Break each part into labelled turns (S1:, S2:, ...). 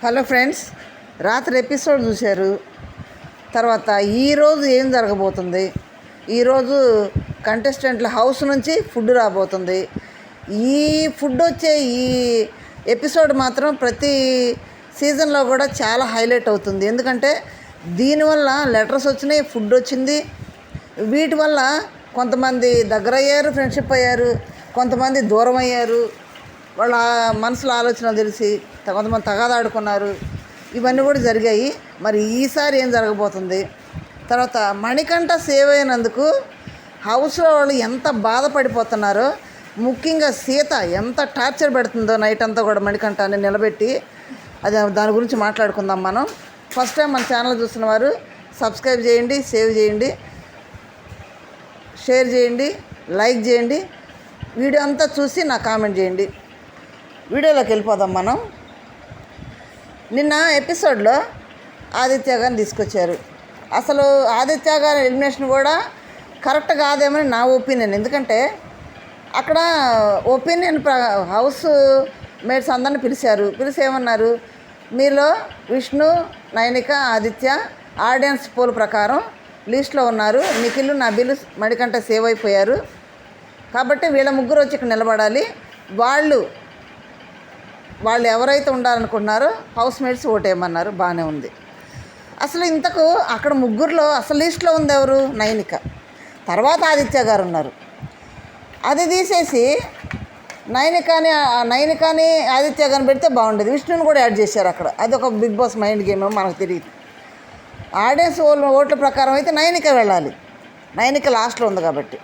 S1: Hello friends రాత్రి episode చూశారు. తర్వాత ఈరోజు ఏం జరగబోతుంది? ఈరోజు కంటెస్టెంట్ల హౌస్ నుంచి ఫుడ్ రాబోతుంది. ఈ ఫుడ్ వచ్చే ఈ ఎపిసోడ్ మాత్రం ప్రతి సీజన్లో కూడా చాలా హైలైట్ అవుతుంది. ఎందుకంటే దీనివల్ల లెటర్స్ వచ్చినాయి ఫుడ్ వచ్చింది. వీటి వల్ల కొంతమంది దగ్గర అయ్యారు ఫ్రెండ్షిప్ అయ్యారు. కొంతమంది దూరం అయ్యారు వాళ్ళ మనసులో ఆలోచన తెలిసి త- కొంతమంది తగాదాడుకున్నారు. ఇవన్నీ కూడా జరిగాయి. మరి ఈసారి ఏం జరగబోతుంది? తర్వాత మణికంఠ సేవ్ అయినందుకు హౌస్లో వాళ్ళు ఎంత బాధపడిపోతున్నారో ముఖ్యంగా సీత ఎంత టార్చర్ పెడుతుందో నైట్ అంతా కూడా మణికంఠాన్ని నిలబెట్టి అది దాని గురించి మాట్లాడుకుందాం మనం. ఫస్ట్ టైం మన ఛానల్ చూసిన వారు సబ్స్క్రైబ్ చేయండి సేవ్ చేయండి షేర్ చేయండి లైక్ చేయండి వీడియో అంతా చూసి నాకు కామెంట్ చేయండి. వీడియోలోకి వెళ్ళిపోదాం మనం. నిన్న ఎపిసోడ్లో ఆదిత్య గారిని తీసుకొచ్చారు. అసలు ఆదిత్య గారి ఎలిమినేషన్ కూడా కరెక్ట్ కాదేమని నా ఒపీనియన్. ఎందుకంటే అక్కడ ఒపీనియన్ ప్ర హౌస్ మేట్స్ అందరిని పిలిచారు. పిలిచి ఏమన్నారు? మీలో విష్ణు నైనిక ఆదిత్య ఆడియన్స్ పోల్ ప్రకారం లిస్ట్లో ఉన్నారు. నిఖిల్ నబిల్ మడికంట సేవ్ అయిపోయారు. కాబట్టి వీళ్ళ ముగ్గురు వచ్చి ఇక్కడ నిలబడాలి. వాళ్ళు వాళ్ళు ఎవరైతే ఉండాలనుకున్నారో హౌస్ మేట్స్ ఓటేయమన్నారు బాగానే ఉంది. అసలు ఇంతకు అక్కడ ముగ్గురులో అసలు లిస్ట్లో ఉంది ఎవరు? నైనిక. తర్వాత ఆదిత్య గారు ఉన్నారు. అది తీసేసి నైనికాని నైనికాని ఆదిత్య గారిని పెడితే బాగుండేది. విష్ణుని కూడా యాడ్ చేశారు అక్కడ. అది ఒక బిగ్ బాస్ మైండ్ గేమ్ మనకు తెలియదు. ఆడియన్స్ ఓట్ల ఓట్ల ప్రకారం అయితే నైనిక వెళ్ళాలి. నైనిక లాస్ట్లో ఉంది కాబట్టి.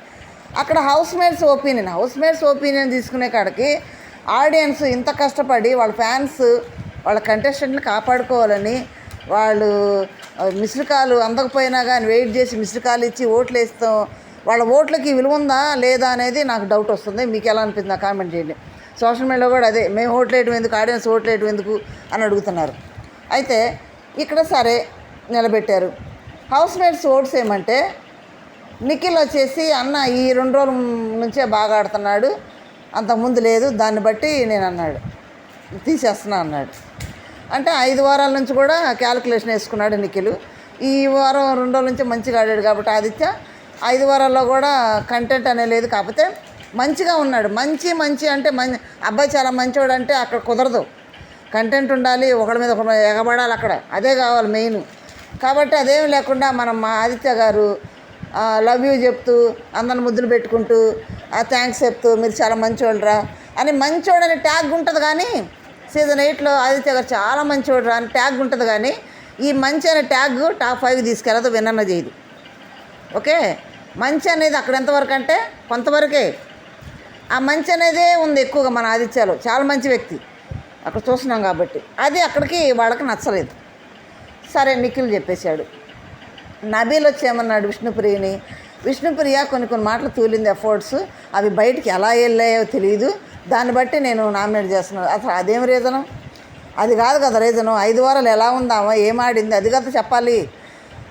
S1: అక్కడ house mates opinion house mates opinion తీసుకునే కాడికి ఆడియన్స్ ఇంత కష్టపడి వాళ్ళ ఫ్యాన్స్ వాళ్ళ కంటెస్టెంట్ని కాపాడుకోవాలని వాళ్ళు మిస్డ్ కాల్ అందకపోయినా కానీ వెయిట్ చేసి మిస్డ్ కాల్ ఇచ్చి ఓట్లు వేస్తాం. వాళ్ళ ఓట్లకి విలువ ఉందా లేదా అనేది నాకు డౌట్ వస్తుంది. మీకు ఎలా అనిపించింది నాకు కామెంట్ చేయండి. సోషల్ మీడియాలో కూడా అదే మేము ఓట్లు వేయడం ఎందుకు? ఆడియన్స్ ఓట్లు వేయడం ఎందుకు? అని అడుగుతున్నారు. అయితే ఇక్కడ సరే నిలబెట్టారు. హౌస్ మేట్స్ ఓట్స్ ఏమంటే నిఖిల్ వచ్చేసి అన్న ఈ రెండు రోజుల నుంచే బాగా ఆడుతున్నాడు. అంతకుముందు లేదు దాన్ని బట్టి నేను అన్నాడు తీసేస్తున్నా అన్నాడు. అంటే ఐదు వారాల నుంచి కూడా క్యాలిక్యులేషన్ వేసుకున్నాడు నిఖిలు. ఈ వారం రెండు రోజుల నుంచి మంచిగా ఆడాడు కాబట్టి ఆదిత్య ఐదు వారాల్లో కూడా కంటెంట్ అనే లేదు కాకపోతే మంచిగా ఉన్నాడు. మంచి మంచి అంటే మంచి అబ్బాయి చాలా మంచివాడు అంటే అక్కడ కుదరదు. కంటెంట్ ఉండాలి ఒకడి మీద ఒకడి ఎగబడాలి అక్కడ. అదే కావాలి మెయిన్. కాబట్టి అదేం లేకుండా మనం మా ఆదిత్య గారు లవ్ యూ చెప్తూ అందరిని ముద్దులు పెట్టుకుంటూ థ్యాంక్స్ చెప్తూ మీరు చాలా మంచోళ్ళరా అని మంచోడు అనే ట్యాగ్ ఉంటుంది కానీ సీజన్ ఎయిట్లో ఆదిత్య గారు చాలా మంచోడు రా అని ట్యాగ్ ఉంటుంది కానీ ఈ మంచి అనే ట్యాగ్ టాప్ ఫైవ్ తీసుకెళ్ళదు విన్న చేయదు ఓకే? మంచి అనేది అక్కడ ఎంతవరకు అంటే కొంతవరకే. ఆ మంచి అనేదే ఉంది ఎక్కువగా మన ఆదిత్యలో చాలా మంచి వ్యక్తి. అక్కడ చూస్తున్నాం కాబట్టి. అది అక్కడికి వాళ్ళకి నచ్చలేదు. సరే నిఖిల్ చెప్పేశాడు. నబీల్ వచ్చేయమన్నాడు విష్ణుప్రియని. విష్ణుప్రియ కొన్ని కొన్ని మాటలు తూలింది ఎఫర్ట్స్. అవి బయటికి ఎలా వెళ్ళాయో తెలియదు దాన్ని బట్టి నేను నామినేట్ చేస్తున్నాను. అసలు అదేం రీజను? అది కాదు కదా రీజను. ఐదు వారాలు ఎలా ఉందామా? ఏం ఆడింది? అది కదా చెప్పాలి.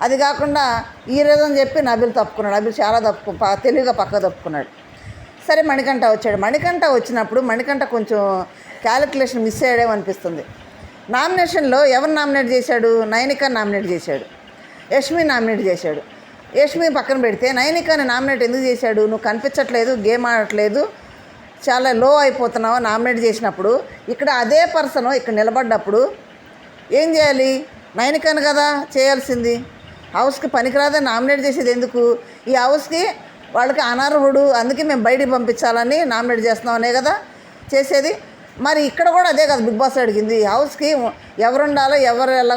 S1: అది కాకుండా ఈ రీజన్ చెప్పి నబిల్ తప్పుకున్నాడు. నబిల్ చాలా తప్పు ప- తెలివిగా పక్క తప్పుకున్నాడు. సరే మణికంఠ వచ్చాడు. మణికంఠ వచ్చినప్పుడు మణికంఠ కొంచెం క్యాలిక్యులేషన్ మిస్ అయ్యాడేమో అనిపిస్తుంది. నామినేషన్లో ఎవరు నామినేట్ చేశాడు? నైనిక నామినేట్ చేశాడు. యష్మి నామినేట్ చేశాడు. యష్మి పక్కన పెడితే నైనికాని నామినేట్ ఎందుకు చేశాడు? నువ్వు కనిపించట్లేదు గేమ్ ఆడట్లేదు చాలా లో అయిపోతున్నావు నామినేట్ చేసినప్పుడు. ఇక్కడ అదే పర్సన్ ఇక్కడ నిలబడ్డప్పుడు ఏం చేయాలి? నయనికాని కదా చేయాల్సింది. హౌస్కి పనికిరాదని నామినేట్ చేసేది ఎందుకు? ఈ హౌస్కి వాళ్ళకి అనర్హుడు అందుకే మేము బయటికి పంపించాలని నామినేట్ చేస్తున్నాం అనే కదా చేసేది. మరి ఇక్కడ కూడా అదే కదా బిగ్ బాస్ అడిగింది హౌస్కి ఎవరు ఉండాలో ఎవరు వెళ్ళ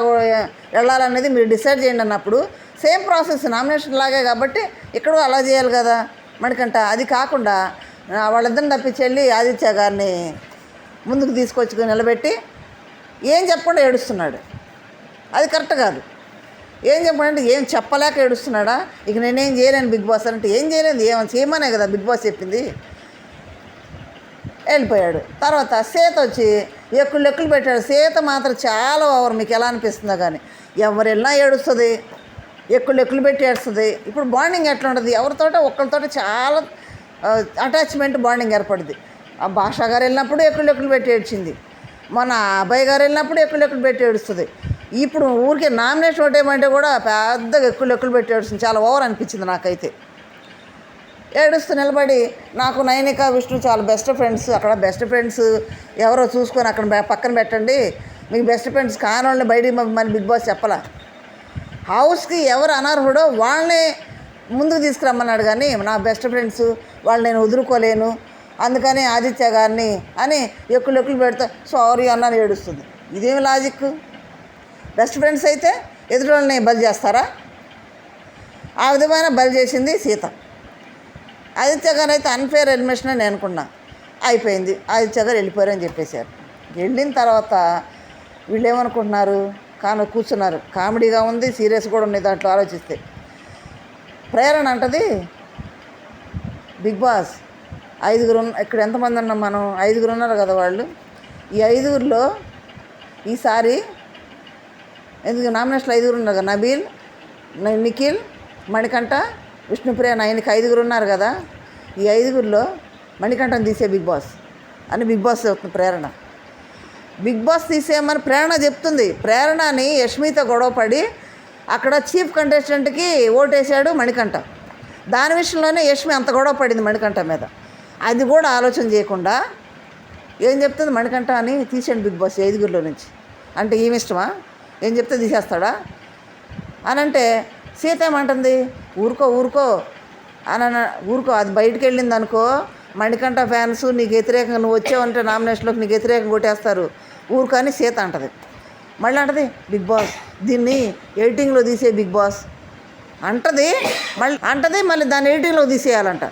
S1: వెళ్ళాలనేది మీరు డిసైడ్ చేయండి అన్నప్పుడు సేమ్ ప్రాసెస్ నామినేషన్ లాగే కాబట్టి ఇక్కడ కూడా అలా చేయాలి కదా మణికంట అది కాకుండా వాళ్ళిద్దరిని తప్పించి వెళ్ళి ఆదిత్య గారిని ముందుకు తీసుకొచ్చి నిలబెట్టి ఏం చెప్పకుండా ఏడుస్తున్నాడు. అది కరెక్ట్ కాదు. ఏం చెప్పాడంటే ఏం చెప్పలేక ఏడుస్తున్నాడా? ఇక నేనేం చేయలేను బిగ్ బాస్ అంటే ఏం చేయలేదు. ఏమని చేయమనే కదా బిగ్ బాస్ చెప్పింది. వెళ్ళిపోయాడు. తర్వాత సీత వచ్చి ఎక్కువ లెక్కులు పెట్టాడు. సీత మాత్రం చాలా ఓవర్. మీకు ఎలా అనిపిస్తుందో కానీ ఎవరు వెళ్ళినా ఏడుస్తుంది. ఎక్కువ లెక్కులు పెట్టి ఏడుస్తుంది. ఇప్పుడు బాండింగ్ ఎట్లా ఉంటుంది? ఎవరితోట ఒక్కరితోట చాలా అటాచ్మెంట్ బాండింగ్ ఏర్పడింది ఆ భాష గారు వెళ్ళినప్పుడు ఎక్కువ లెక్కలు పెట్టి ఏడ్చింది. మన అబ్బాయి గారు వెళ్ళినప్పుడు ఎక్కులు ఎక్కులు పెట్టి ఏడుస్తుంది. ఇప్పుడు ఊరికే నామినేషన్ ఒకటేమంటే కూడా పెద్దగా ఎక్కులు ఎక్కులు పెట్టి ఏడుస్తుంది. చాలా ఓవర్ అనిపించింది నాకైతే. ఏడుస్తూ నిలబడి నాకు నయనిక విష్ణు చాలా బెస్ట్ ఫ్రెండ్స్ అక్కడ బెస్ట్ ఫ్రెండ్స్ ఎవరో చూసుకొని అక్కడ పక్కన పెట్టండి. మీకు బెస్ట్ ఫ్రెండ్స్ కానోళ్ళని బయటికి మన బిగ్ బాస్ చెప్పాల. హౌస్కి ఎవరు అనర్హుడో వాళ్ళని ముందుకు తీసుకురమ్మన్నాడు కానీ నా బెస్ట్ ఫ్రెండ్స్ వాళ్ళు నేను వదులుకోలేను. అందుకని ఆదిత్య గారిని అని ఎక్కులు ఎక్కులు పెడితే సారీ అన్నాను ఏడుస్తుంది. ఇదేమి లాజిక్ బెస్ట్ ఫ్రెండ్స్ అయితే ఎదుటి వాళ్ళని బలి చేస్తారా? ఆ విధమైన బలి చేసింది సీత. ఆదిత్య గారు అయితే అన్ఫేర్ ఎలిమినేషన్ అని నేను అనుకున్నా. అయిపోయింది. ఆదిత్య గారు వెళ్ళిపోయారని చెప్పేశారు. వెళ్ళిన తర్వాత వీళ్ళు ఏమనుకుంటున్నారు కూర్చున్నారు. కామెడీగా ఉంది సీరియస్ కూడా ఉంది దాంట్లో ఆలోచిస్తే. ప్రేరణ అంటది. బిగ్ బాస్ ఐదుగురు ఇక్కడ ఎంతమంది ఉన్నాం మనం? ఐదుగురు ఉన్నారు కదా వాళ్ళు. ఈ ఐదుగురిలో ఈసారి ఎందుకు నామినేషన్లో ఐదుగురు ఉన్నారు కదా? నబీల్ నిఖిల్ మణికంఠ విష్ణుప్రియ ఆయనకి ఐదుగురు ఉన్నారు కదా? ఈ ఐదుగురిలో మణికంఠం తీసే బిగ్ బాస్ అని బిగ్ బాస్ చెప్తుంది ప్రేరణ. బిగ్ బాస్ తీసేయమని ప్రేరణ చెప్తుంది. ప్రేరణని యష్మితో గొడవపడి అక్కడ చీఫ్ కంటెస్టెంట్కి ఓటేశాడు మణికంఠ. దాని విషయంలోనే యష్మి అంత గొడవ పడింది మణికంఠ మీద. అది కూడా ఆలోచన చేయకుండా ఏం చెప్తుంది మణికంఠ అని తీసేయండి బిగ్ బాస్ ఐదుగురిలో నుంచి. అంటే ఏమి ఇష్టమా? ఏం చెప్తే తీసేస్తాడా? అని అంటే సీత ఏమంటుంది ఊరుకో ఊరుకో. అని ఊరుకో. అది బయటికి వెళ్ళింది అనుకో మణికంఠ ఫ్యాన్స్ నీకు వ్యతిరేకంగా నువ్వు వచ్చావంటే నామినేషన్లోకి నీకు వ్యతిరేకంగా కొట్టేస్తారు. ఊరుకో అని సీత అంటది. మళ్ళీ అంటది బిగ్ బాస్ దీన్ని ఎడిటింగ్లో తీసే బిగ్ బాస్. అంటది మళ్ళీ అంటది మళ్ళీ దాన్ని ఎడిటింగ్లో తీసేయాలంట.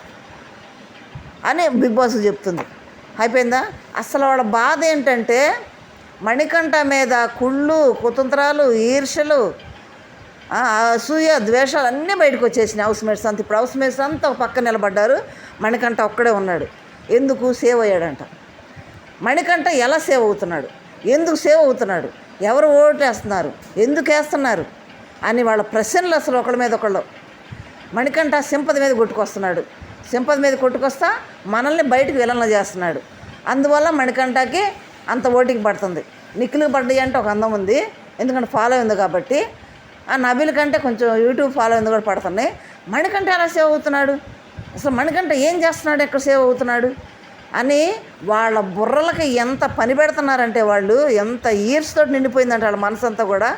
S1: అని బిగ్ బాస్ చెప్తుంది. అయిపోయిందా? అసలు వాళ్ళ బాధ ఏంటంటే మణికంఠ మీద కుళ్ళు కుతంత్రాలు ఈర్షలు అసూయ ద్వేషాలు అన్నీ బయటకు వచ్చేసినాయి. హౌస్ మేట్స్ అంతా ఇప్పుడు హౌస్ మేట్స్ అంతా ఒక పక్క నిలబడ్డారు. మణికంట ఒక్కడే ఉన్నాడు. ఎందుకు? సేవ్ అయ్యాడంట. మణికంట ఎలా సేవ్ అవుతున్నాడు? ఎందుకు సేవ్ అవుతున్నాడు? ఎవరు ఓటేస్తున్నారు? ఎందుకు వేస్తున్నారు? అని వాళ్ళ ప్రశ్నలు అసలు ఒకళ్ళ మీద ఒకళ్ళు. మణికంఠ సింపది మీద కొట్టుకొస్తున్నాడు. సింపది మీద కొట్టుకొస్తా మనల్ని బయటకు విలన చేస్తున్నాడు. అందువల్ల మణికంఠకి అంత ఓటింగ్ పడుతుంది. నిఖిల్కి పడ్డాయి అంటే ఒక అందం ఉంది. ఎందుకంటే ఫాలో ఉంది కాబట్టి నబీల్ కంటే కొంచెం యూట్యూబ్ ఫాలో కూడా పడుతున్నాయి మణికంఠ ఎలా సేవ్ అవుతున్నాడు? అసలు మణికంఠ ఏం చేస్తున్నాడు? ఎక్కడ సేవ్ అవుతున్నాడు? అని వాళ్ళ బుర్రలకి ఎంత పని పెడుతున్నారంటే వాళ్ళు ఎంత ఇయర్స్ తోటి నిండిపోయిందంటే వాళ్ళ మనసు అంతా కూడా.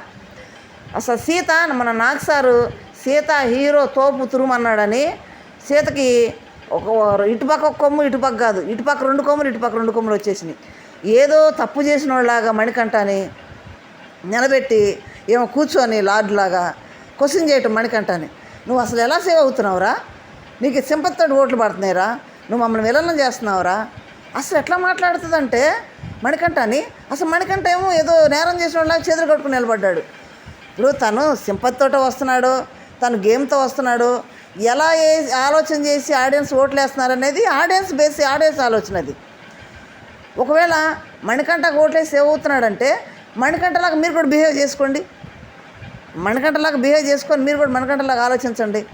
S1: అసలు సీత మన నాగ్ సారు సీత హీరో తోపు తురుమన్నాడని సీతకి ఒక ఇటుపక్క ఒక కొమ్ము ఇటుపక్క కాదు ఇటుపక్క రెండు కొమ్ములు ఇటుపక్క రెండు కొమ్ములు వచ్చేసినాయి. ఏదో తప్పు చేసిన వాళ్ళలాగా మణికంఠని నిలబెట్టి ఏమో కూర్చొని లాడ్లాగా క్వశ్చన్ చేయటం మణికంఠని నువ్వు అసలు ఎలా సేవ్ అవుతున్నావురా? నీకు సింపతితో ఓట్లు పడుతున్నాయిరా? నువ్వు మమ్మల్ని విలనం చేస్తున్నావురా? అసలు ఎట్లా మాట్లాడుతుందంటే మణికంఠని అసలు మణికంఠ ఏమో ఏదో నేరం చేసిన వాళ్ళకి చేతులు కట్టుకుని నిలబడ్డాడు. ఇప్పుడు తను సింపతితో వస్తున్నాడు తను గేమ్తో వస్తున్నాడు. ఎలా ఏ ఆలోచన చేసి ఆడియన్స్ ఓట్లు వేస్తున్నారు అనేది ఆడియన్స్ బేసి ఆడియన్స్ ఆలోచన అది. ఒకవేళ మణికంఠకు ఓట్లేసి సేవ్ అవుతున్నాడంటే మణికంఠలాగా మీరు కూడా బిహేవ్ చేసుకోండి. మణికంఠలాగా బిహేవ్ చేసుకొని మీరు కూడా మణికంఠలాగా ఆలోచించండి.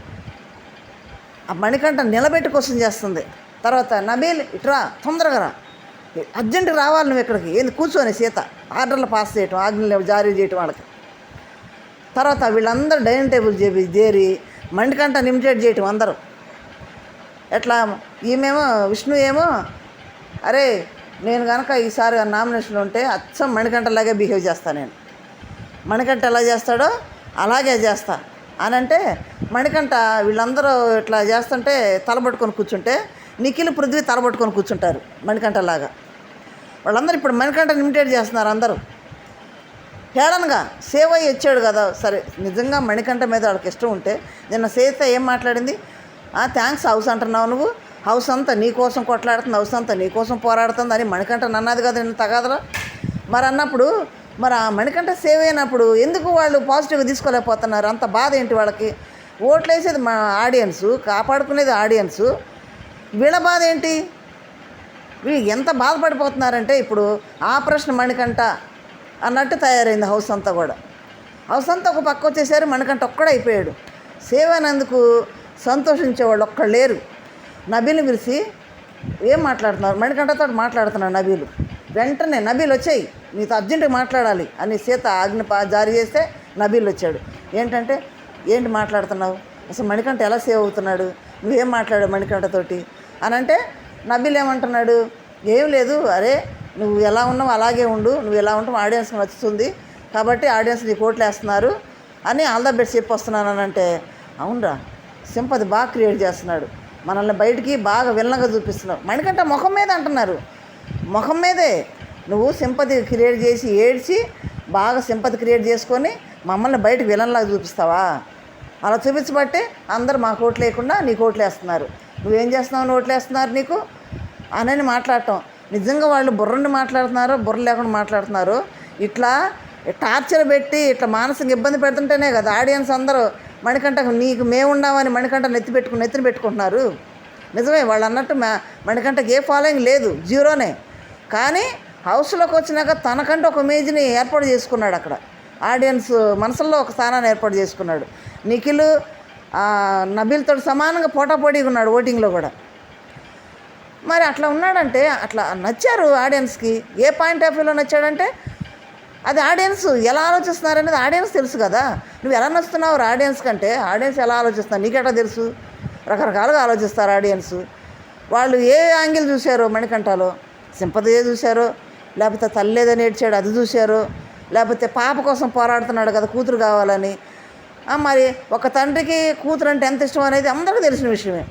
S1: ఆ మణికంఠ నిలబెట్టి క్వశ్చన్ చేస్తుంది. తర్వాత నబీల్ ఇట్రా తొందరగా రా. అర్జెంటుగా రావాలి నువ్వు ఇక్కడికి. ఏంది కూర్చొని సీత. ఆర్డర్లు పాస్ చేయటం ఆజ్ఞలు జారీ చేయటం వాళ్ళకి. తర్వాత వీళ్ళందరూ డైనింగ్ టేబుల్ చేపి చేరి మణికంఠ ఇమిటేట్ చేయటం అందరూ. ఎట్లా? ఈమెమో విష్ణు ఏమో అరే నేను కనుక ఈసారి నామినేషన్లో ఉంటే అచ్చం మణికంఠలాగే బిహేవ్ చేస్తాను నేను. మణికంఠ ఎలా చేస్తాడో అలాగే చేస్తా. అని అంటే మణికంఠ వీళ్ళందరూ ఇట్లా చేస్తుంటే తలబట్టుకొని కూర్చుంటే నిఖిల్ పృథ్వీ తలబట్టుకొని కూర్చుంటారు మణికంఠలాగా వాళ్ళందరూ ఇప్పుడు మణికంఠని ఇమిటేట్ చేస్తున్నారు అందరూ. హేళనగా సేవ్ అయ్యి వచ్చాడు కదా సరే నిజంగా మణికంఠ మీద వాళ్ళకి ఇష్టం ఉంటే నిన్న సేత ఏం మాట్లాడింది? థ్యాంక్స్ హౌస్ అంటున్నావు నువ్వు. హౌస్ అంతా నీకోసం కొట్లాడుతుంది హౌస్ అంతా నీకోసం పోరాడుతుంది అని మణికంఠ అన్నది కదా నిన్న తగాదరా. మరి అన్నప్పుడు మరి ఆ మణికంఠ సేవ్ అయినప్పుడు ఎందుకు వాళ్ళు పాజిటివ్గా తీసుకోలేకపోతున్నారు? అంత బాధ ఏంటి వాళ్ళకి? ఓట్లు వేసేది మా ఆడియన్స్ కాపాడుకునేది ఆడియన్స్. వీళ్ళ బాధ ఏంటి? వీళ్ళు ఎంత బాధపడిపోతున్నారంటే ఇప్పుడు ఆపరేషన్ మణికంఠ అన్నట్టు తయారైంది హౌస్ అంతా కూడా. హౌస్ అంతా ఒక పక్క వచ్చేసారు మణికంఠ ఒక్కడే అయిపోయాడు. సేవ్ అయినందుకు సంతోషించేవాళ్ళు ఒక్కళ్ళు లేరు. నబీలు పిలిచి ఏం మాట్లాడుతున్నారు? మణికంఠతో మాట్లాడుతున్నారు నబీలు. వెంటనే నబీలు వచ్చాయి నీతో అర్జెంటుగా మాట్లాడాలి అని సీత ఆజ్ఞ జారీ చేస్తే నబీలు వచ్చాడు. ఏంటంటే ఏంటి మాట్లాడుతున్నావు? అసలు మణికంఠ ఎలా సేవ్ అవుతున్నాడు? నువ్వేం మాట్లాడావు మణికంఠతోటి? అని అంటే నబీలు ఏమంటున్నాడు ఏం లేదు అరే నువ్వు ఎలా ఉన్నావు అలాగే ఉండు నువ్వు ఎలా ఉంటావు ఆడియన్స్ నచ్చుతుంది కాబట్టి ఆడియన్స్ నీ కోట్లు వేస్తున్నారు అని ఆల్ ద బెస్ట్ చెప్పి వస్తున్నాను అని అంటే అవునరా సింపతి బాగా క్రియేట్ చేస్తున్నాడు. మనల్ని బయటికి బాగా విల్లంగా చూపిస్తున్నావు మణికంఠ ముఖం మీద అంటున్నారు ముఖం మీదే. నువ్వు సింపతి క్రియేట్ చేసి ఏడ్చి బాగా సింపతి క్రియేట్ చేసుకొని మమ్మల్ని బయటకు విలన్లాగా చూపిస్తావా? అలా చూపించబట్టే అందరు మాకు ఓట్లు లేకుండా నీకు ఓట్లు వేస్తున్నారు. నువ్వేం చేస్తున్నావు? ఓట్లు వేస్తున్నారు నీకు? అనని మాట్లాడటం. నిజంగా వాళ్ళు బుర్రండి మాట్లాడుతున్నారు బుర్ర లేకుండా మాట్లాడుతున్నారు ఇట్లా టార్చర్ పెట్టి ఇట్లా మానసిక ఇబ్బంది పెడుతుంటేనే కదా ఆడియన్స్ అందరూ మణికంట నీకు మేము మణికంట మణికంఠ నెత్తి పెట్టుకుని నెత్తిని పెట్టుకుంటున్నారు. నిజమే వాళ్ళు అన్నట్టు మణికంటకి మణికంఠకి ఏ ఫాలోయింగ్ లేదు. జీరోనే. కానీ హౌస్లోకి వచ్చినాక తనకంటూ ఒక ఇమేజ్ని ఏర్పాటు చేసుకున్నాడు అక్కడ. ఆడియన్స్ మనసుల్లో ఒక స్థానాన్ని ఏర్పాటు చేసుకున్నాడు. నిఖిల్ నబీల్తో సమానంగా పోటాపోటీగా ఉన్నాడు ఓటింగ్లో కూడా. మరి అట్లా ఉన్నాడంటే అట్లా నచ్చారు ఆడియన్స్కి? ఏ పాయింట్ ఆఫ్ వ్యూలో నచ్చాడంటే అది ఆడియన్స్ ఎలా ఆలోచిస్తున్నారు అనేది ఆడియన్స్ తెలుసు కదా. నువ్వు ఎలా నచ్చుతున్నావు ఆడియన్స్ కంటే ఆడియన్స్ ఎలా ఆలోచిస్తున్నావు నీకెట్లా తెలుసు? రకరకాలుగా ఆలోచిస్తారు ఆడియన్స్. వాళ్ళు ఏ యాంగిల్ చూశారో మణికంఠలో? సింపతి చూశారో లేకపోతే తల్లి లేదని ఏడ్చాడు అది చూశారు లేకపోతే పాప కోసం పోరాడుతున్నాడు కదా కూతురు కావాలని. మరి ఒక తండ్రికి కూతురు అంటే ఎంత ఇష్టం అనేది అందరికీ తెలిసిన విషయమే.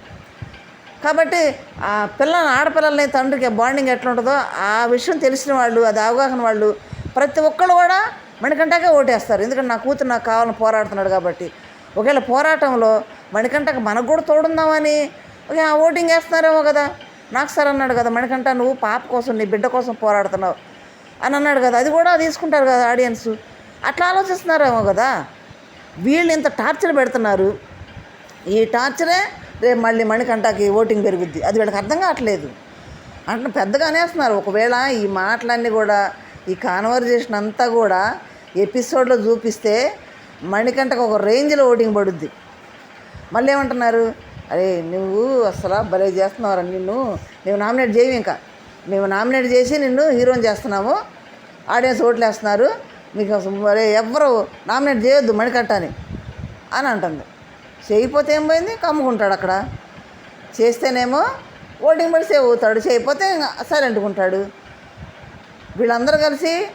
S1: కాబట్టి ఆ పిల్లల్ని ఆడపిల్లల్ని తండ్రికి బాండింగ్ ఎట్లా ఉంటుందో ఆ విషయం తెలిసిన వాళ్ళు అది అవగాహన వాళ్ళు ప్రతి ఒక్కళ్ళు కూడా మణికంటకే ఓటేస్తారు. ఎందుకంటే నా కూతురు నాకు కావాలని పోరాడుతున్నాడు కాబట్టి. ఒకవేళ పోరాటంలో మణికంటకు మనకు కూడా తోడుందామని ఓకే ఓటింగ్ వేస్తున్నారేమో కదా. నాకు సార్ అన్నాడు కదా మణికంట నువ్వు పాప కోసం నీ బిడ్డ కోసం పోరాడుతున్నావు. అని అన్నాడు కదా అది కూడా తీసుకుంటారు కదా ఆడియన్స్. అట్లా ఆలోచిస్తున్నారేమో కదా. వీళ్ళు ఇంత టార్చర్ పెడుతున్నారు. ఈ టార్చరే రేపు మళ్ళీ మణికంటకి ఓటింగ్ పెరుగుద్ది. అది వీళ్ళకి అర్థం కావట్లేదు. అంటే పెద్దగా అనేస్తున్నారు. ఒకవేళ ఈ మాటలన్నీ కూడా ఈ కాన్వర్జేషన్ అంతా కూడా ఎపిసోడ్లో చూపిస్తే మణికంటకు ఒక రేంజ్లో ఓటింగ్ పడుద్ది. మళ్ళీ ఏమంటున్నారు? అరే నువ్వు అసలు భలే చేస్తున్నావురా నిన్ను. మేము నామినేట్ చేయము ఇంకా. మేము నామినేట్ చేసి నిన్ను హీరోని చేస్తున్నాము ఆడియన్స్ ఓట్లు వేస్తున్నారు మీకు అసలు ఎవరు ఎవ్వరు నామినేట్ చేయొద్దు మణికంఠని అని అంటుంది. చేయకపోతే ఏం పోయింది? కమ్ముకుంటాడు అక్కడ. చేస్తేనేమో ఓటింగ్ పడి సేవ్ అవుతాడు చేయకపోతే సైలెంట్గా ఉంటాడు. వీళ్ళందరూ కలిసి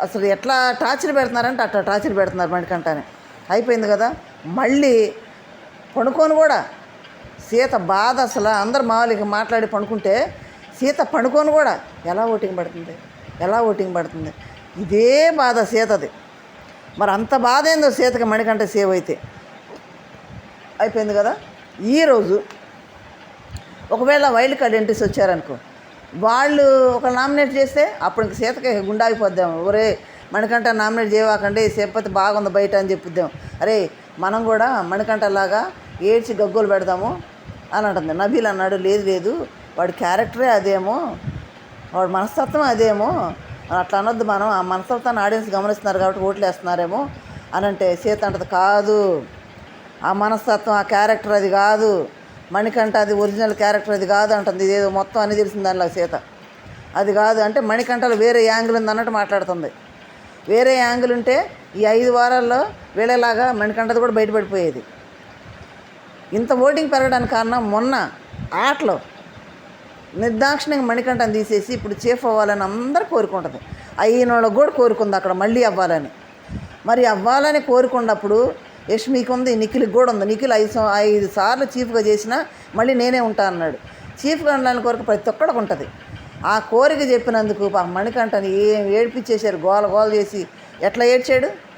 S1: అసలు ఎట్లా టార్చర్ పెడుతున్నారంటే అట్లా టార్చర్ పెడుతున్నారు మణికంఠని. అయిపోయింది కదా. మళ్ళీ పడుకొని కూడా. సీత బాధ అసలు. అందరు మామూలుగా మాట్లాడి పడుకుంటే సీత పండుకొని కూడా. ఎలా ఓటింగ్ పడుతుంది? ఎలా ఓటింగ్ పడుతుంది? ఇదే బాధ సీతది. మరి అంత బాధ ఏందో సీతకి మణికంట సేవ్ అయితే. అయిపోయింది కదా? ఈరోజు ఒకవేళ వైల్డ్ కార్డ్ ఎంట్రీస్ వచ్చారనుకో వాళ్ళు ఒక నామినేట్ చేస్తే అప్పుడు ఇంక సీతకి గుండాగిపోద్దాం. ఒరే మణికంట నామినేట్ చేయవాకండి సేపతి బాగుంది బయట అని చెప్పుద్దాం. అరే మనం కూడా మణికంఠలాగా ఏడ్చి గగ్గోలు పెడదాము. అని అంటుంది. నబీల్ అన్నాడు లేదు లేదు వాడి క్యారెక్టరే అదేమో వాడి మనస్తత్వం అదేమో అట్లా అనొద్దు మనం ఆ మనస్తత్వాన్ని ఆడియన్స్ గమనిస్తున్నారు కాబట్టి ఓట్లు వేస్తున్నారేమో అని అంటే సీత అంటది కాదు ఆ మనస్తత్వం ఆ క్యారెక్టర్ అది కాదు మణికంఠ అది ఒరిజినల్ క్యారెక్టర్ అది కాదు అంటుంది. ఇదేదో మొత్తం అని తెలిసింది దానిలో సీత. అది కాదు అంటే మణికంఠలో వేరే యాంగిల్ ఉంది అన్నట్టు మాట్లాడుతుంది. వేరే యాంగిల్ ఉంటే ఈ ఐదు వారాల్లో వీళ్ళలాగా మణికంఠది కూడా బయటపడిపోయేది. ఇంత ఓటింగ్ పెరగడానికి కారణం మొన్న ఆటలో నిర్దాక్షిణ్యంగా మణికంఠం తీసేసి ఇప్పుడు చీఫ్ అవ్వాలని అందరూ కోరుకుంటుంది. అయిన వాళ్ళకి కూడా కోరుకుంది అక్కడ మళ్ళీ అవ్వాలని. మరి అవ్వాలని కోరుకున్నప్పుడు యష్ మీకు ఉంది నిఖిల్కి కూడా ఉంది. నిఖిల్ ఐదు ఐదు సార్లు చీఫ్గా చేసినా మళ్ళీ నేనే ఉంటా అన్నాడు. చీఫ్గా ఉండాలని కోరిక ప్రతి ఒక్కడికి ఉంటుంది. ఆ కోరిక చెప్పినందుకు ఆ మణికంఠని ఏం ఏడిపించేశారు? గోల గోల చేసి ఎట్లా ఏడ్చాడు?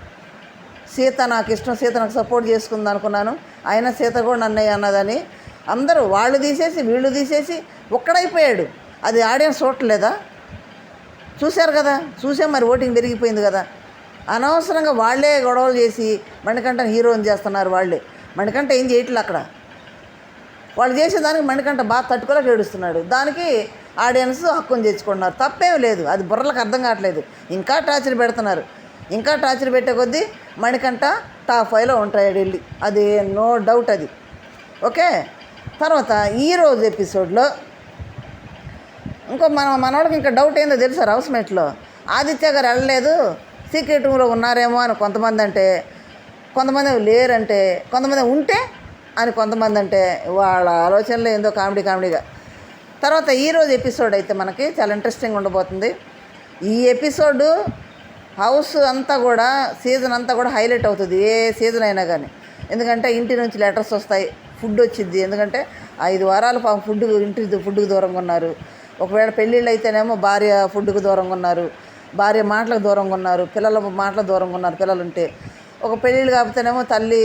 S1: సీత నాకు ఇష్టం సీత నాకు సపోర్ట్ చేసుకుంది అనుకున్నాను. అయినా సీత కూడా నన్ను అన్నదని. అందరూ వాళ్ళు తీసేసి వీళ్ళు తీసేసి ఒక్కడైపోయాడు. అది ఆడియన్స్ చూడలేదా చూశారు కదా? చూసే మరి ఓటింగ్ పెరిగిపోయింది కదా? అనవసరంగా వాళ్ళే గొడవలు చేసి మణికంఠని హీరోని చేస్తున్నారు వాళ్ళే. మణికంఠ ఏం చేయట్లే అక్కడ. వాళ్ళు చేసేదానికి మణికంఠ బాగా తట్టుకోలేక ఏడుస్తున్నాడు. దానికి ఆడియన్స్ హక్కుని తెచ్చుకుంటున్నారు తప్పేం లేదు. అది బుర్రలకు అర్థం కావట్లేదు. ఇంకా టార్చర్ పెడుతున్నారు. ఇంకా టార్చర్ పెట్టే కొద్దీ మణికంఠ టాప్ ఫైవ్లో ఉంటాయి వెళ్ళి అది నో డౌట్ అది. ఓకే తర్వాత ఈరోజు ఎపిసోడ్లో ఇంకో మన మనవాళ్ళకి ఇంకా డౌట్ ఏందో తెలుసా హౌస్మేట్లో ఆదిత్య గారు వెళ్ళలేదు. సీక్రెట్ రూమ్లో ఉన్నారేమో అని కొంతమంది అంటే కొంతమంది లేరంటే కొంతమంది ఉంటే అని కొంతమంది అంటే వాళ్ళ ఆలోచనలు ఏందో కామెడీ కామెడీగా. తర్వాత ఈరోజు ఎపిసోడ్ అయితే మనకి చాలా ఇంట్రెస్టింగ్ ఉండబోతుంది. ఈ ఎపిసోడ్ హౌస్ అంతా కూడా సీజన్ అంతా కూడా హైలైట్ అవుతుంది ఏ సీజన్ అయినా కానీ. ఎందుకంటే ఇంటి నుంచి లెటర్స్ వస్తాయి ఫుడ్ వచ్చింది. ఎందుకంటే ఐదు వారాలు పాపం ఫుడ్ ఇంటి ఫుడ్కి దూరంగా ఉన్నారు. ఒకవేళ పెళ్ళిళ్ళు అయితేనేమో భార్య ఫుడ్కు దూరంగా ఉన్నారు భార్య మాటలకు దూరంగా ఉన్నారు పిల్లల మాటలకు దూరంగా ఉన్నారు పిల్లలు ఉంటే ఒక పెళ్ళిళ్ళు కాకపోతేనేమో తల్లి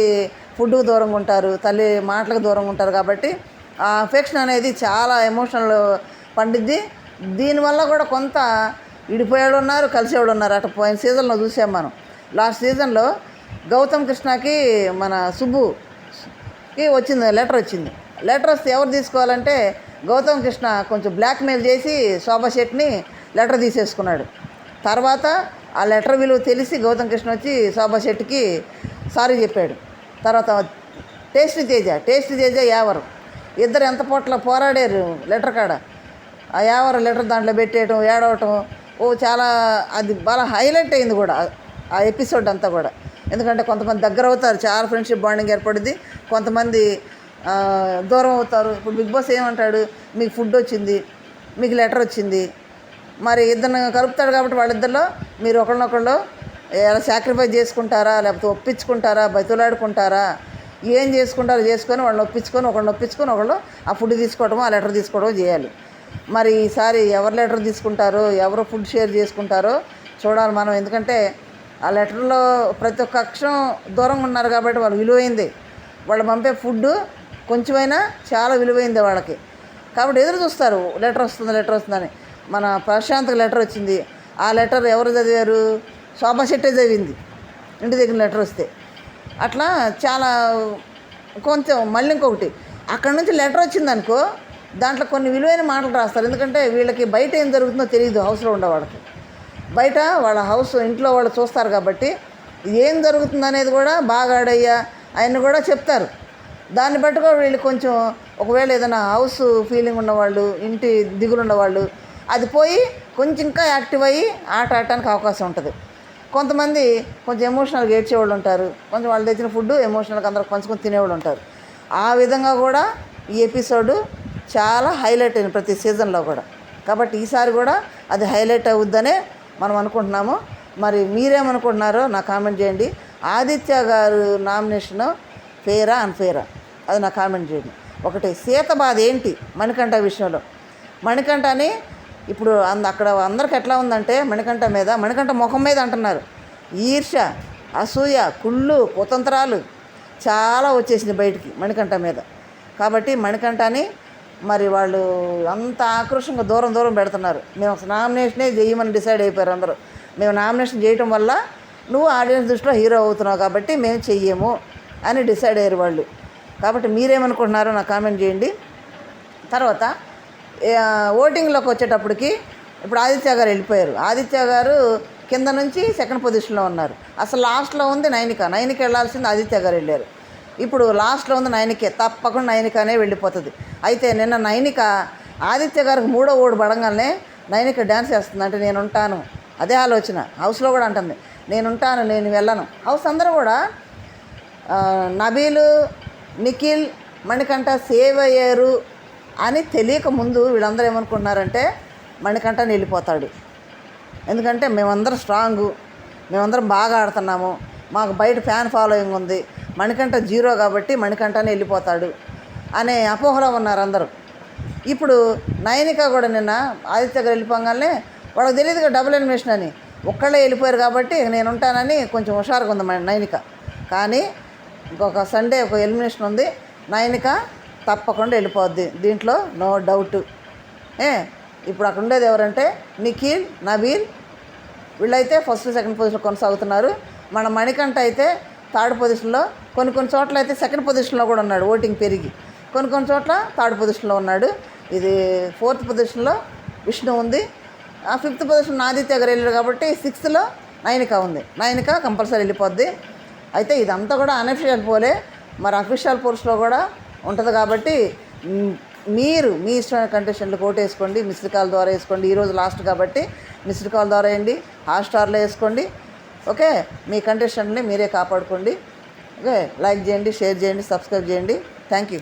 S1: ఫుడ్కు దూరంగా ఉంటారు తల్లి మాటలకు దూరంగా ఉంటారు కాబట్టి ఆ అఫెక్షన్ అనేది చాలా ఎమోషనల్ పండిద్ది. దీనివల్ల కూడా కొంత విడిపోయాడు ఉన్నారు కలిసేవాడు ఉన్నారు అటు పోయిన సీజన్లో చూసాం మనం. లాస్ట్ సీజన్లో గౌతమ్ కృష్ణకి మన సుబ్బుకి వచ్చింది లెటర్ వచ్చింది. లెటర్ వస్తే ఎవరు తీసుకోవాలంటే గౌతమ్ కృష్ణ కొంచెం బ్లాక్మెయిల్ చేసి శోభా శెట్టిని లెటర్ తీసేసుకున్నాడు. తర్వాత ఆ లెటర్ విలువ తెలిసి గౌతమ్ కృష్ణ వచ్చి శోభా శెట్టికి సారీ చెప్పాడు. తర్వాత టేస్ట్ తేజ టేస్ట్ తేజ యావరు. ఇద్దరు ఎంత పొట్ల పోరాడారు లెటర్ కాడ. ఆ యావరు లెటర్ దాంట్లో పెట్టేయటం ఏడవటం ఓ చాలా అది బాగా హైలైట్ అయింది కూడా ఆ ఎపిసోడ్ అంతా కూడా. ఎందుకంటే కొంతమంది దగ్గర అవుతారు చాలా ఫ్రెండ్షిప్ బాండింగ్ ఏర్పడింది. కొంతమంది దూరం అవుతారు. ఇప్పుడు బిగ్ బాస్ ఏమంటాడు? మీకు ఫుడ్ వచ్చింది మీకు లెటర్ వచ్చింది. మరి ఇద్దరిని కలుపుతాడు కాబట్టి వాళ్ళిద్దరిలో మీరు ఒకరినొకళ్ళు ఎలా సాక్రిఫైస్ చేసుకుంటారా? లేకపోతే ఒప్పించుకుంటారా? బతులాడుకుంటారా? ఏం చేసుకుంటారో చేసుకొని వాళ్ళని ఒప్పించుకొని ఒకళ్ళని ఒప్పించుకొని ఒకళ్ళు ఆ ఫుడ్ తీసుకోవడమో ఆ లెటర్ తీసుకోవడమో చేయాలి. మరి ఈసారి ఎవరు లెటర్ తీసుకుంటారో ఎవరు ఫుడ్ షేర్ చేసుకుంటారో చూడాలి మనం. ఎందుకంటే ఆ లెటర్లో ప్రతి ఒక్క అక్షరం దూరంగా ఉన్నారు కాబట్టి వాళ్ళు విలువైంది. వాళ్ళు పంపే ఫుడ్ కొంచెమైనా చాలా విలువైంది వాళ్ళకి. కాబట్టి ఎదురు చూస్తారు లెటర్ వస్తుంది లెటర్ వస్తుందని. మన ప్రశాంత్కి లెటర్ వచ్చింది. ఆ లెటర్ ఎవరు చదివారు? శోభా శెట్టే చదివింది. ఇంటి దగ్గర లెటర్ వస్తే. అట్లా చాలా కొంచెం మళ్ళీ ఇంకొకటి. అక్కడ నుంచి లెటర్ వచ్చింది అనుకో దాంట్లో కొన్ని విలువైన మాటలు రాస్తారు. ఎందుకంటే వీళ్ళకి బయట ఏం జరుగుతుందో తెలియదు హౌస్లో ఉండేవాళ్ళకి బయట వాళ్ళ హౌస్ ఇంట్లో వాళ్ళు చూస్తారు కాబట్టి ఏం జరుగుతుంది అనేది కూడా బాగా ఆడయ్యా ఆయన కూడా చెప్తారు. దాన్ని బట్టి కూడా వీళ్ళు కొంచెం ఒకవేళ ఏదైనా హౌస్ ఫీలింగ్ ఉన్నవాళ్ళు ఇంటి దిగులు ఉన్నవాళ్ళు అది పోయి కొంచెం ఇంకా యాక్టివ్ అయ్యి ఆట ఆడటానికి అవకాశం ఉంటుంది. కొంతమంది కొంచెం ఎమోషనల్గా ఏడ్చేవాళ్ళు ఉంటారు. కొంచెం వాళ్ళు తెచ్చిన ఫుడ్ ఎమోషనల్గా అందరూ పంచుకొని తినేవాళ్ళు ఉంటారు. ఆ విధంగా కూడా ఈ ఎపిసోడ్ చాలా హైలైట్ అయింది ప్రతి సీజన్లో కూడా. కాబట్టి ఈసారి కూడా అది హైలైట్ అవుద్దనే మనం అనుకుంటున్నాము. మరి మీరేమనుకుంటున్నారో నా కామెంట్ చేయండి. ఆదిత్య గారు నామినేషన్ ఫేరా అన్ఫేరా అది నా కామెంట్ చేయండి. ఒకటి సీత బాధ ఏంటి మణికంఠ విషయంలో? మణికంఠని ఇప్పుడు అంద అక్కడ అందరికి ఎట్లా ఉందంటే మణికంఠ మీద మణికంఠ ముఖం మీద అంటున్నారు. ఈర్ష అసూయ కుళ్ళు కుతంత్రాలు చాలా వచ్చేసింది బయటికి మణికంఠ మీద. కాబట్టి మణికంఠని మరి వాళ్ళు అంత ఆక్రోషంగా దూరం దూరం పెడుతున్నారు. మేము నామినేషనే చేయమని డిసైడ్ అయిపోయారు అందరూ. మేము నామినేషన్ చేయటం వల్ల నువ్వు ఆడియన్స్ దృష్టిలో హీరో అవుతున్నావు కాబట్టి మేము చెయ్యము అని డిసైడ్ అయ్యారు వాళ్ళు. కాబట్టి మీరేమనుకుంటున్నారో నాకు కామెంట్ చేయండి. తర్వాత ఓటింగ్లోకి వచ్చేటప్పటికి ఇప్పుడు ఆదిత్య గారు వెళ్ళిపోయారు. ఆదిత్య గారు కింద నుంచి సెకండ్ పొజిషన్లో ఉన్నారు. అసలు లాస్ట్లో ఉంది నైనిక. నైనిక వెళ్ళాల్సింది ఆదిత్య గారు వెళ్ళారు. ఇప్పుడు లాస్ట్లో ఉంది నైనికే తప్పకుండా నైనికనే వెళ్ళిపోతుంది. అయితే నిన్న నైనిక ఆదిత్య గారికి మూడో ఓడు పడంగానే నైనిక డ్యాన్స్ చేస్తుంది. అంటే నేను ఉంటాను. అదే ఆలోచన. హౌస్లో కూడా అంటుంది. నేను ఉంటాను నేను వెళ్ళను. హౌస్ అందరూ కూడా నబీలు నిఖిల్ మణికంఠ సేవ్ అయ్యారు అని తెలియక ముందు వీళ్ళందరూ ఏమనుకుంటున్నారంటే మణికంఠని వెళ్ళిపోతాడు ఎందుకంటే మేమందరం స్ట్రాంగు. మేమందరం బాగా ఆడుతున్నాము. మాకు బయట ఫ్యాన్ ఫాలోయింగ్ ఉంది. మణికంఠ జీరో కాబట్టి మణికంఠనే వెళ్ళిపోతాడు అనే అపోహలో ఉన్నారు అందరూ. ఇప్పుడు నయనిక కూడా నిన్న ఆదిత్య దగ్గర వెళ్ళిపోగానే వాళ్ళకి తెలియదుగా డబుల్ ఎలిమినేషన్ అని. ఒక్కళ్ళే వెళ్ళిపోయారు కాబట్టి నేను ఉంటానని కొంచెం హుషారుగా ఉంది నయనిక. కానీ ఇంకొక సండే ఒక ఎలిమినేషన్ ఉంది. నయనిక తప్పకుండా వెళ్ళిపోద్ది. దీంట్లో నో డౌట్ ఏ ఇప్పుడు అక్కడ ఉండేది ఎవరంటే నిఖిల్ నబీల్ వీళ్ళైతే ఫస్ట్ సెకండ్ పొజిషన్ కొనసాగుతున్నారు. మన మణికంఠ అయితే థర్డ్ పొజిషన్లో. కొన్ని కొన్ని చోట్ల అయితే సెకండ్ పొజిషన్లో కూడా ఉన్నాడు ఓటింగ్ పెరిగి. కొన్ని కొన్ని చోట్ల థర్డ్ పొజిషన్లో ఉన్నాడు. ఇది ఫోర్త్ పొజిషన్లో విష్ణు ఉంది. ఆ ఫిఫ్త్ పొజిషన్ ఆదిత్య గారు వెళ్ళారు కాబట్టి సిక్స్త్లో నైనిక ఉంది. నైనిక కంపల్సరీ వెళ్ళిపోద్ది. అయితే ఇదంతా కూడా అనఫిషియల్ పోలే. మరి అఫీషియల్ పోల్స్లో కూడా ఉంటుంది కాబట్టి మీరు మీ ఇష్టమైన కండిషన్లు ఓటు వేసుకోండి. మిస్డ్ కాల్ ద్వారా వేసుకోండి. ఈరోజు లాస్ట్ కాబట్టి మిస్డ్ కాల్ ద్వారా వేయండి. హాట్స్టార్లో వేసుకోండి. ఓకే? మీ కండిషన్ని మీరే కాపాడుకోండి. ఓకే? లైక్ చేయండి షేర్ చేయండి సబ్స్క్రైబ్ చేయండి. Thank you